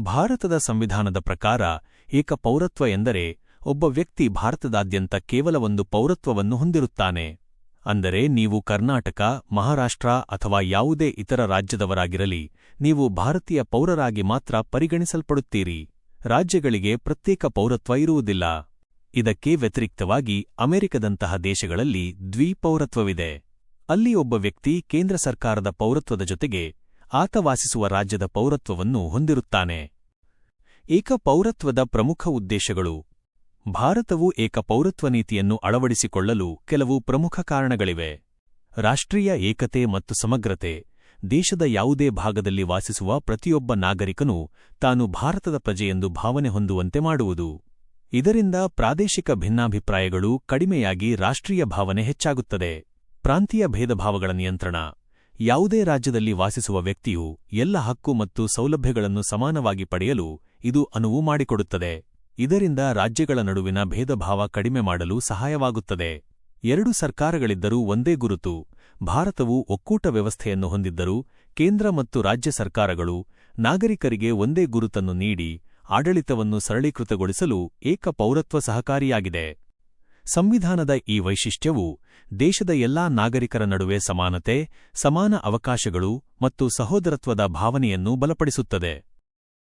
ಭಾರತದ ಸಂವಿಧಾನದ ಪ್ರಕಾರ ಏಕ ಪೌರತ್ವ ಎಂದರೆ ಒಬ್ಬ ವ್ಯಕ್ತಿ ಭಾರತದಾದ್ಯಂತ ಕೇವಲ ಒಂದು ಪೌರತ್ವವನ್ನು ಹೊಂದಿರುತ್ತಾನೆ. ಅಂದರೆ ನೀವು ಕರ್ನಾಟಕ, ಮಹಾರಾಷ್ಟ್ರ ಅಥವಾ ಯಾವುದೇ ಇತರ ರಾಜ್ಯದವರಾಗಿರಲಿ, ನೀವು ಭಾರತೀಯ ಪೌರರಾಗಿ ಮಾತ್ರ ಪರಿಗಣಿಸಲ್ಪಡುತ್ತೀರಿ. ರಾಜ್ಯಗಳಿಗೆ ಪ್ರತ್ಯೇಕ ಪೌರತ್ವ ಇರುವುದಿಲ್ಲ. ಇದಕ್ಕೆ ವ್ಯತಿರಿಕ್ತವಾಗಿ ಅಮೆರಿಕದಂತಹ ದೇಶಗಳಲ್ಲಿ ದ್ವಿಪೌರತ್ವವಿದೆ. ಅಲ್ಲಿ ಒಬ್ಬ ವ್ಯಕ್ತಿ ಕೇಂದ್ರ ಸರ್ಕಾರದ ಪೌರತ್ವದ ಜೊತೆಗೆ ಆತ ವಾಸಿಸುವ ರಾಜ್ಯದ ಪೌರತ್ವವನ್ನು ಹೊಂದಿರುತ್ತಾನೆ. ಏಕ ಪೌರತ್ವದ ಪ್ರಮುಖ ಉದ್ದೇಶಗಳು. ಭಾರತವು ಏಕ ಪೌರತ್ವ ನೀತಿಯನ್ನು ಅಳವಡಿಸಿಕೊಳ್ಳಲು ಕೆಲವು ಪ್ರಮುಖ ಕಾರಣಗಳಿವೆ. ರಾಷ್ಟ್ರೀಯ ಏಕತೆ ಮತ್ತು ಸಮಗ್ರತೆ. ದೇಶದ ಯಾವುದೇ ಭಾಗದಲ್ಲಿ ವಾಸಿಸುವ ಪ್ರತಿಯೊಬ್ಬ ನಾಗರಿಕನೂ ತಾನು ಭಾರತದ ಪ್ರಜೆಯೆಂದು ಭಾವನೆ ಹೊಂದುವಂತೆ ಮಾಡುವುದು. ಇದರಿಂದ ಪ್ರಾದೇಶಿಕ ಭಿನ್ನಾಭಿಪ್ರಾಯಗಳು ಕಡಿಮೆಯಾಗಿ ರಾಷ್ಟ್ರೀಯ ಭಾವನೆ ಹೆಚ್ಚಾಗುತ್ತದೆ. ಪ್ರಾಂತೀಯ ಭೇದಭಾವಗಳ ನಿಯಂತ್ರಣ. ಯಾವುದೇ ರಾಜ್ಯದಲ್ಲಿ ವಾಸಿಸುವ ವ್ಯಕ್ತಿಯು ಎಲ್ಲ ಹಕ್ಕು ಮತ್ತು ಸೌಲಭ್ಯಗಳನ್ನು ಸಮಾನವಾಗಿ ಪಡೆಯಲು ಇದು ಅನುವು ಮಾಡಿಕೊಡುತ್ತದೆ. ಇದರಿಂದ ರಾಜ್ಯಗಳ ನಡುವಿನ ಭೇದಭಾವ ಕಡಿಮೆ ಮಾಡಲು ಸಹಾಯವಾಗುತ್ತದೆ. ಎರಡು ಸರ್ಕಾರಗಳಿದ್ದರೂ ಒಂದೇ ಗುರುತು, ಭಾರತವು ಒಕ್ಕೂಟ ವ್ಯವಸ್ಥೆಯನ್ನು ಹೊಂದಿದ್ದರೂ ಕೇಂದ್ರ ಮತ್ತು ರಾಜ್ಯ ಸರ್ಕಾರಗಳು ನಾಗರಿಕರಿಗೆ ಒಂದೇ ಗುರುತನ್ನು ನೀಡಿ ಆಡಳಿತವನ್ನು ಸರಳೀಕೃತಗೊಳಿಸಲು ಏಕ ಪೌರತ್ವ ಸಹಕಾರಿಯಾಗಿದೆ. ಸಂವಿಧಾನದ ಈ ವೈಶಿಷ್ಟ್ಯವು ದೇಶದ ಎಲ್ಲಾ ನಾಗರಿಕರ ನಡುವೆ ಸಮಾನತೆ ಸಮಾನ ಅವಕಾಶಗಳು ಮತ್ತು ಸಹೋದರತ್ವದ ಭಾವನೆಯನ್ನು ಬಲಪಡಿಸುತ್ತದೆ.